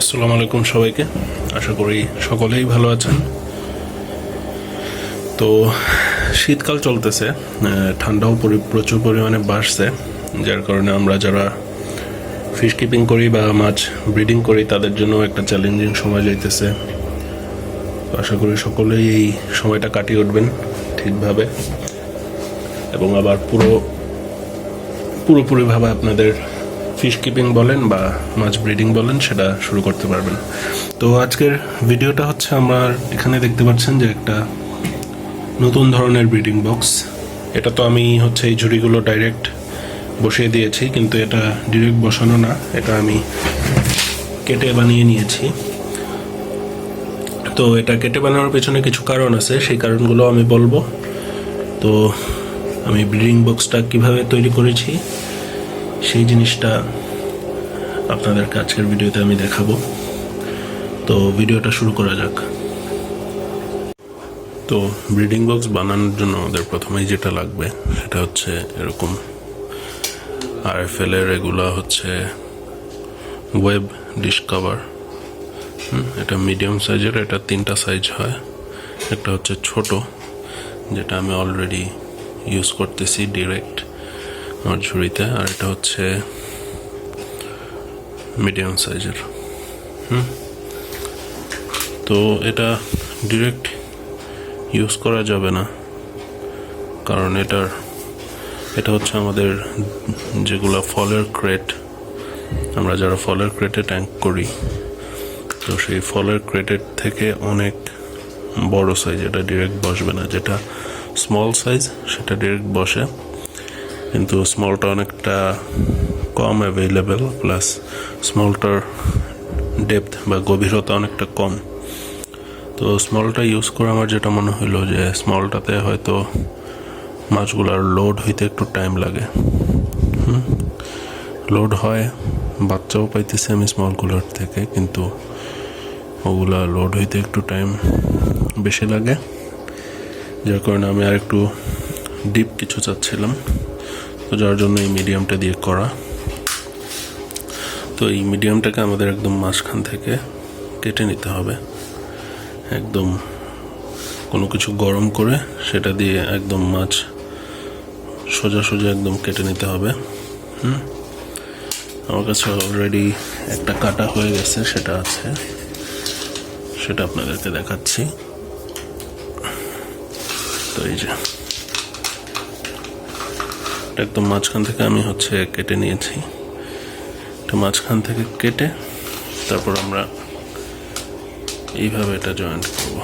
আসসালামু আলাইকুম সবাইকে। আশা করি সকলেই ভালো আছেন। তো, শীতকাল চলতেছে ঠান্ডাও প্রচুর পরিমাণে বাড়ছে, যার কারণে আমরা যারা ফিশ কিপিং করি বা মাছ ব্রিডিং করি, তাদের জন্য একটা চ্যালেঞ্জিং সময় যাইতেছে। তো আশা করি সকলেই এই সময়টা কাটিয়ে উঠবেন ঠিকভাবে। এবং আবার পুরো পুরোপুরিভাবে আপনাদের ফিশ কিপিং বলেন বা মাছ ব্রিডিং বলেন, সেটা শুরু করতে পারবেন। তো আজকের ভিডিওটা হচ্ছে আমার, এখানে দেখতে পাচ্ছেন যে একটা নতুন ধরনের ব্রিডিং বক্স এটা তো আমি হচ্ছে এই ঝুড়িগুলো ডাইরেক্ট বসিয়ে দিয়েছি, কিন্তু এটা ডিরেক্ট বসানো না, এটা আমি কেটে বানিয়ে নিয়েছি। তো এটা কেটে বানানোর পেছনে কিছু কারণ আছে, সেই কারণগুলো আমি বলব। তো আমি ব্রিডিং বক্সটা কীভাবে তৈরি করেছি সেই জিনিসটা আপনাদেরকে আজকের ভিডিওতে আমি দেখাবো। তো ভিডিওটা শুরু করা যাক। তো ব্রিডিং বক্স বানানোর জন্য আমাদের প্রথমেই যেটা লাগবে সেটা হচ্ছে এরকম আর এফ এর এগুলো হচ্ছে ওয়েব ডিশ কভার। এটা মিডিয়াম সাইজের, এটা তিনটা সাইজ হয়। একটা হচ্ছে ছোট, যেটা আমি অলরেডি ইউজ করতেছি ডিরেক্ট। আমার ঝুড়িতে, আর এটা হচ্ছে মিডিয়াম সাইজের। হুম? তো এটা ডিরেক্ট ইউজ করা যাবে না, কারণ এটার, এটা হচ্ছে আমাদের যেগুলো ফলের ক্রেট আমরা যারা ফলের ক্রেটে ট্যাঙ্ক করি, তো সেই ফলের ক্রেটের থেকে অনেক বড় সাইজ এটা ডিরেক্ট বসবে না। যেটা স্মল সাইজ সেটা ডিরেক্ট বসে। কিন্তু স্মলটা অনেকটা কম অ্যাভেলেবেল প্লাস স্মলটার ডেপথ বা গভীরতা অনেকটা কম। তো স্মলটা ইউজ করে আমার যেটা মনে হলো যে স্মলটাতে হয়তো মাছগুলার লোড হইতে একটু টাইম লাগে। লোড হয়, বাচ্চাও পাইতেছি আমি স্মলগুলোর থেকে, কিন্তু ওগুলা লোড হইতে একটু টাইম বেশি লাগে। যার কারণে আমি আর একটু ডিপ কিছু চাচ্ছিলাম। তো যার জন্য এই মিডিয়ামটা দিয়ে করা। তো এই মিডিয়ামটাকে আমাদের একদম মাঝখান থেকে কেটে নিতে হবে। একদম কোনো কিছু গরম করে সেটা দিয়ে একদম মাছ সোজা সোজা একদম কেটে নিতে হবে। হুম? আমার কাছে অলরেডি একটা কাটা হয়ে গেছে, সেটা আছে। সেটা আপনাদেরকে দেখাচ্ছি। তো এই যে এটা একদম মাঝখান থেকে আমি হচ্ছে কেটে নিয়েছি। এটা মাঝখান থেকে কেটে তারপর আমরা এইভাবে এটা জয়েন্ট করব।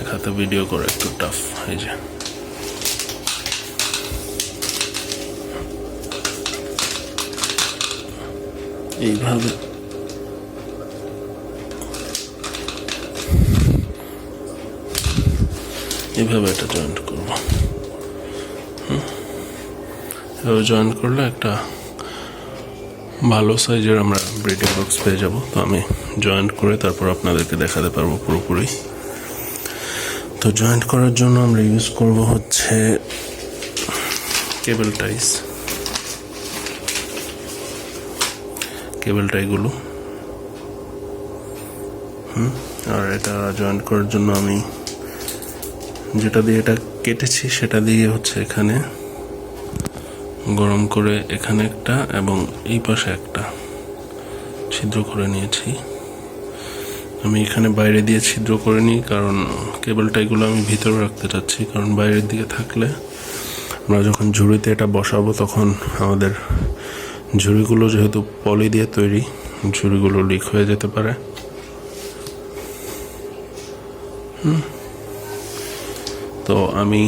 এক হাতে ভিডিও করে একটু টাফ এই যে। এইভাবে। এইভাবে এটা জয়েন্ট করব। এভাবে জয়েন্ট করলে একটা ভালো সাইজের আমরা ব্রিডিং বক্স পেয়ে যাব। তো আমি জয়েন্ট করে তারপর আপনাদেরকে দেখাতে পারব পুরোপুরি। তো জয়েন্ট করার জন্য আমরা ইউজ করব হচ্ছে কেবল টাইস কেবল টাইগুলো হুম, আর এটা জয়েন্ট করার জন্য আমি যেটা দিয়ে এটা কেটেছি সেটা দিয়ে হচ্ছে এখানে গরম করে এখানে একটা এবং এই পাশে একটা ছিদ্র করে নিয়েছি। আমি এখানে বাইরে দিয়ে ছিদ্র করে নিই কারণ কেবল টাইগুলো আমি ভিতরে রাখতে চাচ্ছি, কারণ বাইরের দিকে থাকলে আমরা যখন ঝুড়িতে এটা বসাবো তখন আমাদের ঝুড়িগুলো যেহেতু পলি দিয়ে তৈরি, ঝুড়িগুলো লিক হয়ে যেতে পারে। তো আমি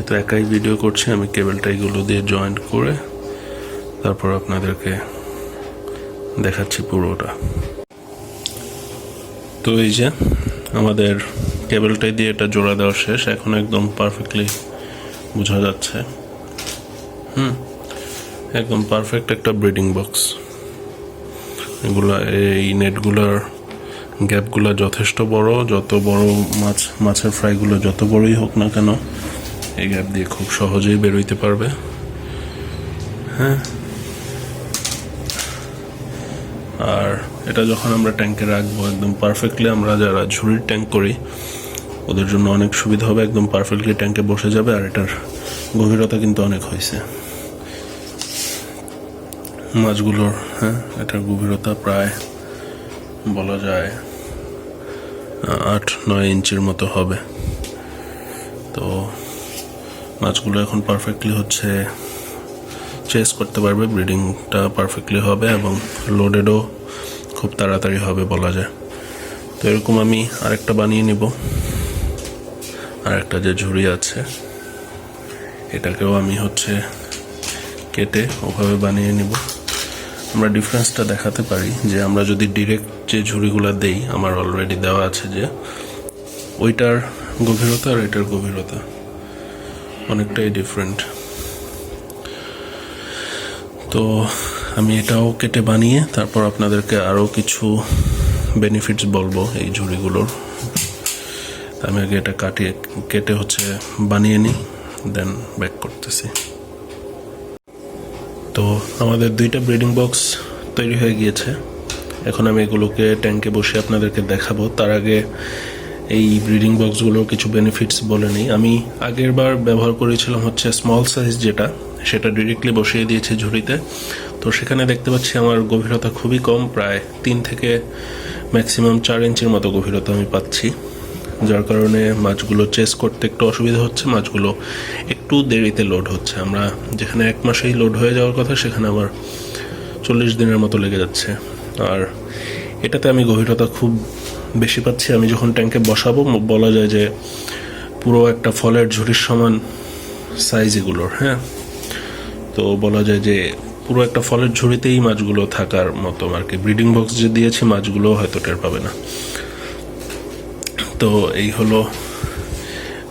যেহেতু একাই ভিডিও করছি, আমি কেবলটা এগুলো দিয়ে জয়েন্ট করে তারপর আপনাদেরকে দেখাচ্ছি পুরোটা। তো এই যে, আমাদের কেবলটাই দিয়ে এটা জোড়া দেওয়া শেষ, এখন একদম পারফেক্টলি বোঝা যাচ্ছে। হুম, একদম পারফেক্ট একটা ব্রিডিং বক্স এগুলা, এই নেটগুলোর গ্যাপগুলো যথেষ্ট বড়, যত বড় মাছ, মাছের ফ্রাইগুলো যত বড়ই হোক না কেন এই গ্যাপ দিয়ে খুব সহজেই বেরোইতে পারবে। হ্যাঁ। আর এটা যখন আমরা ট্যাঙ্কে রাখব, একদম পারফেক্টলি আমরা যারা ঝুড়ির ট্যাঙ্ক করি, ওদের জন্য অনেক সুবিধা হবে, একদম পারফেক্টলি ট্যাঙ্কে বসে যাবে, আর এটার গভীরতা কিন্তু অনেক হয়েছে। মাছগুলোর হ্যাঁ এটার গভীরতা প্রায় বলা যায় আট নয় ইঞ্চির মতো হবে। তো মাছগুলো এখন পারফেক্টলি হচ্ছে চেস করতে পারবে ব্রিডিংটা পারফেক্টলি হবে এবং লোডেডও খুব তাড়াতাড়ি হবে বলা যায়। তো এরকম আমি আরেকটা বানিয়ে নিব। আরেকটা যে ঝুড়ি আছে, এটাকেও আমি হচ্ছে কেটে ওভাবে বানিয়ে নিব। আমরা ডিফারেন্সটা দেখাতে পারি যে আমরা যদি ডিরেক্ট যে ঝুড়িগুলো দেই, আমার অলরেডি দেওয়া আছে যে, ওইটার গভীরতা আর এটার গভীরতা। অনেকটাই ডিফারেন্ট তো আমি এটাও কেটে বানিয়ে তারপর আপনাদেরকে আরও কিছু বেনিফিটস বলব এই ঝুড়িগুলোর। আমি আগে এটা কাটিয়ে, কেটে হচ্ছে বানিয়ে নিই দেন ব্যাক করতেছি। তো আমাদের দুইটা ব্রিডিং বক্স তৈরি হয়ে গিয়েছে। এখন আমি এগুলোকে ট্যাঙ্কে বসে আপনাদেরকে দেখাবো। তার আগে এই ব্রিডিং বক্সগুলোর কিছু বেনিফিটস বলে নিই। আমি আগের বার ব্যবহার করেছিলাম হচ্ছে স্মল সাইজ যেটা, সেটা ডিরেক্টলি বসিয়ে দিয়েছি ঝুড়িতে। তো সেখানে দেখতে পাচ্ছি আমার গভীরতা খুবই কম, প্রায় তিন থেকে ম্যাক্সিমাম চার ইঞ্চির মতো গভীরতা আমি পাচ্ছি। যার কারণে মাছগুলো চেস করতে একটু অসুবিধা হচ্ছে, মাছগুলো একটু দেরিতে লোড হচ্ছে। আমরা যেখানে এক মাসেই লোড হয়ে যাওয়ার কথা, সেখানে আমার চল্লিশ দিনের মতো লেগে যাচ্ছে। আর এটাতে আমি গভীরতা খুব বেশি পাচ্ছি। আমি যখন ট্যাঙ্কে বসাবো বলা যায় যে পুরো একটা ফলের ঝুড়ির সমান সাইজ এগুলোর হ্যাঁ? তো বলা যায় যে পুরো একটা ফলের ঝুড়িতেই মাছগুলো থাকার মতো আর কি। ব্রিডিং বক্স যে দিয়েছি মাছগুলো হয়তো টের পাবে না। তো এই হলো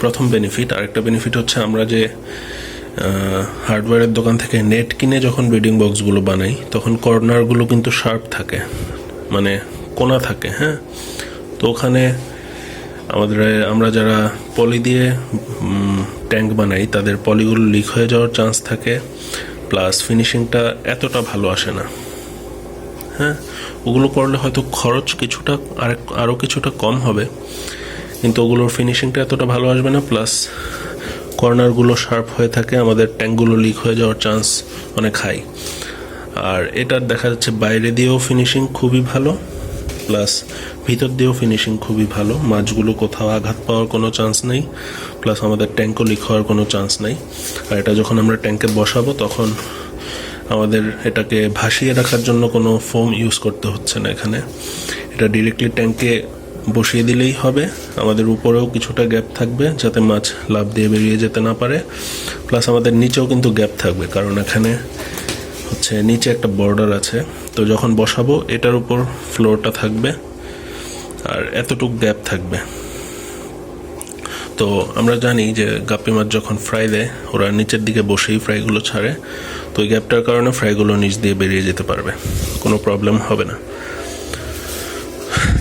প্রথম বেনিফিট আরেকটা বেনিফিট হচ্ছে আমরা যে হার্ডওয়্যারের দোকান থেকে নেট কিনে যখন ব্রিডিং বক্সগুলো বানাই, তখন কর্নারগুলো কিন্তু শার্প থাকে। মানে কোনা থাকে হ্যাঁ? তো ওখানে আমাদের, আমরা যারা পলি দিয়ে ট্যাঙ্ক বানাই, তাদের পলিগুলো লিক হয়ে যাওয়ার চান্স থাকে। প্লাস ফিনিশিংটা এতটা ভালো আসে না। হ্যাঁ? ওগুলো করলে হয়তো খরচ কিছুটা, আরেক আরও কিছুটা কম হবে। কিন্তু ওগুলোর ফিনিশিংটা এতটা ভালো আসবে না। প্লাস কর্নারগুলো শার্প হয়ে থাকে, আমাদের ট্যাঙ্কগুলো লিক হয়ে যাওয়ার চান্স অনেক হাই আর এটার দেখা যাচ্ছে বাইরে দিয়েও ফিনিশিং খুবই ভালো প্লাস ভিতর দিয়েও ফিনিশিং খুবই ভালো। মাছগুলো কোথাও আঘাত পাওয়ার কোনো চান্স নেই প্লাস আমাদের ট্যাঙ্কও লিক হওয়ার কোনো চান্স নেই। আর এটা যখন আমরা ট্যাঙ্কে বসাবো, তখন আমাদের এটাকে ভাসিয়ে রাখার জন্য কোনো ফোম ইউজ করতে হচ্ছে না এখানে। এটা ডিরেক্টলি ট্যাঙ্কে বসিয়ে দিলেই হবে। আমাদের উপরেও কিছুটা গ্যাপ থাকবে যাতে মাছ লাভ দিয়ে বেরিয়ে যেতে না পারে। প্লাস আমাদের নিচেও কিন্তু গ্যাপ থাকবে, কারণ এখানে হচ্ছে নিচে একটা বর্ডার আছে। তো যখন বসাবো, এটার উপর ফ্লোরটা থাকবে আর এতটুক গ্যাপ থাকবে। তো আমরা জানি যে গাপ্পি মাছ যখন ফ্রাই দেয়, ওরা নিচের দিকে বসেই ফ্রাইগুলো ছাড়ে। তো ওই গ্যাপটার কারণে ফ্রাইগুলো নিচ দিয়ে বেরিয়ে যেতে পারবে। কোনো প্রবলেম হবে না।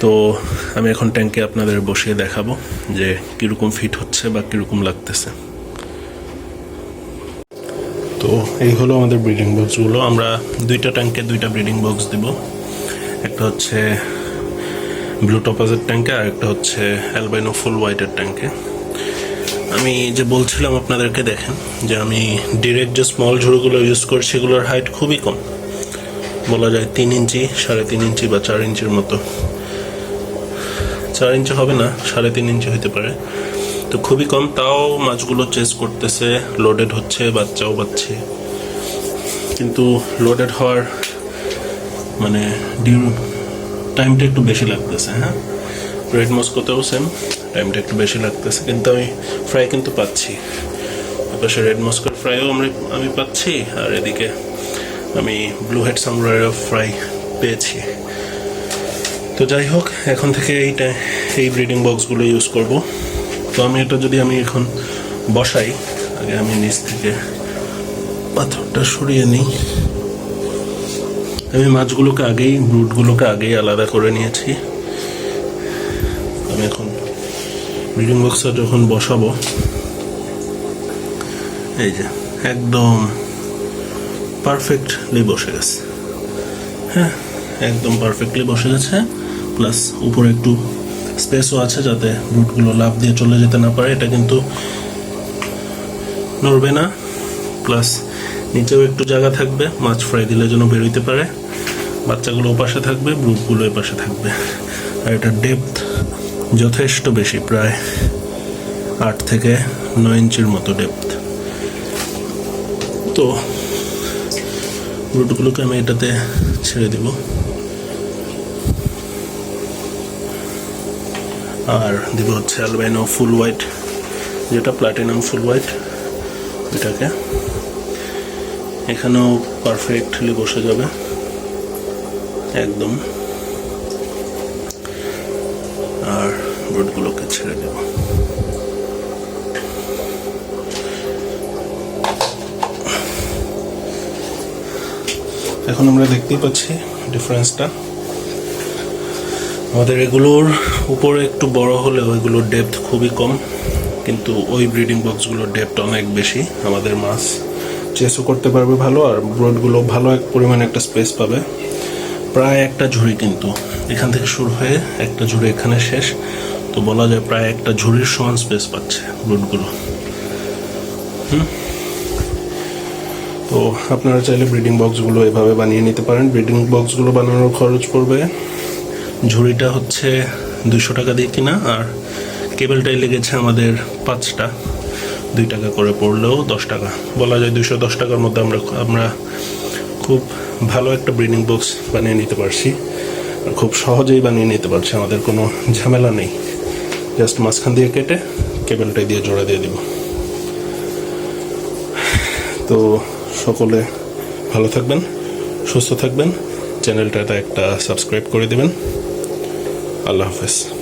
তো আমি এখন ট্যাঙ্কে আপনাদের বসিয়ে দেখাবো যে কীরকম ফিট হচ্ছে বা কীরকম লাগতেছে। তো এই হলো আমাদের ব্রিডিং বক্সগুলো আমরা দুইটা ট্যাঙ্কে দুইটা ব্রিডিং বক্স দিব। একটা হচ্ছে ব্লু টপাজের ট্যাঙ্কে আর একটা হচ্ছে অ্যালবাইনো ফুল হোয়াইটের ট্যাঙ্কে আমি যে বলছিলাম আপনাদেরকে দেখেন, যে আমি ডিরেক্ট যে স্মল ঝুড়িগুলো ইউজ করছি সেগুলোর হাইট খুবই কম। বলা যায় তিন ইঞ্চি, সাড়ে তিন ইঞ্চি বা চার ইঞ্চির মতো। চার ইঞ্চি হবে না, সাড়ে তিন ইঞ্চি হতে পারে। তো খুবই কম, তাও মাছগুলো চেস করতেছে লোডেড হচ্ছে, বাচ্চাও পাচ্ছে। কিন্তু লোডেড হওয়ার মানে ডিউ টাইমটা একটু বেশি লাগতেছে হ্যাঁ? রেড মস্কোতেও সেম টাইমটা একটু বেশি লাগতেছে, কিন্তু আমি ফ্রাই কিন্তু পাচ্ছি। পাশে রেড মস্কোর ফ্রাইও আমি আমি পাচ্ছি, আর এদিকে আমি ব্লু হেড সামুরাইয়ের ফ্রাই পেয়েছি। তো যাই হোক, এখন থেকে এইটা এই ব্রিডিং বক্সগুলো ইউজ করব। আমি এটা যদি আমি এখন বসাই, আগে আমি নিচ থেকে পাথরটা সরিয়ে নিই। আমি মাছগুলোকে আগেই ব্রুটগুলোকে আগেই আলাদা করে নিয়েছি। আমি এখন ব্রিডিং বক্সটা যখন বসাবো, এই যে একদম পারফেক্টলি বসে গেছে। হ্যাঁ একদম পারফেক্টলি বসে গেছে প্লাস উপরে একটু স্পেসও আছে যাতে রুটগুলো লাভ দিয়ে চলে যেতে না পারে, এটা কিন্তু নড়বে না। প্লাস নিচেও একটু জায়গা থাকবে, মাছ ফ্রাই দিলে যেন বেরোইতে পারে। বাচ্চাগুলো ওপাশে থাকবে ব্রুটগুলো এপাশে থাকবে। আর এটা ডেপথ যথেষ্ট বেশি, প্রায় আট থেকে নয় ইঞ্চির মতো ডেপথ তো রুটগুলোকে আমি এটাতে ছেড়ে দেব। আর দিব হচ্ছে অ্যালবাইনো ফুল হোয়াইট যেটা প্লাটিনাম ফুল হোয়াইট এটাকে। এখানেও পারফেক্টলি বসে যাবে, একদম। আর বোর্ডগুলোকে ছেড়ে দেব। এখন আমরা দেখতেই পাচ্ছি ডিফারেন্সটা আমাদের এগুলোর উপরে একটু বড় হলেও এগুলোর ডেপথ খুবই কম, কিন্তু ওই ব্রিডিং বক্সগুলোর ডেপথ অনেক বেশি আমাদের মাছ। চেসও করতে পারবে ভালো আর ব্রডগুলো ভালো এক পরিমাণে একটা স্পেস পাবে। প্রায় একটা ঝুড়ি কিন্তু। এখান থেকে শুরু হয়ে একটা ঝুড়ি এখানে শেষ। তো বলা যায় প্রায় একটা ঝুড়ির সমান স্পেস পাচ্ছে ব্রডগুলো তো আপনারা চাইলে ব্রিডিং বক্সগুলো এভাবে বানিয়ে নিতে পারেন। ব্রিডিং বক্সগুলো বানানোর খরচ পড়বে ঝুড়িটা হচ্ছে দুশো টাকা দিয়ে কিনা, আর কেবেলটাই লেগেছে আমাদের পাঁচটা। দুই টাকা করে পড়লেও দশ টাকা। বলা যায় দুশো দশ টাকার মধ্যে আমরা আমরা খুব ভালো একটা ব্রিডিং বক্স বানিয়ে নিতে পারছি। খুব সহজেই বানিয়ে নিতে পারছি, আমাদের কোনো ঝামেলা নেই। জাস্ট মাঝখান দিয়ে কেটে কেবেলটাই দিয়ে জোড়া দিয়ে দিব। তো সকলে ভালো থাকবেন, সুস্থ থাকবেন। চ্যানেলটাতে একটা সাবস্ক্রাইব করে দেবেন। আল্লাহ হাফেজ।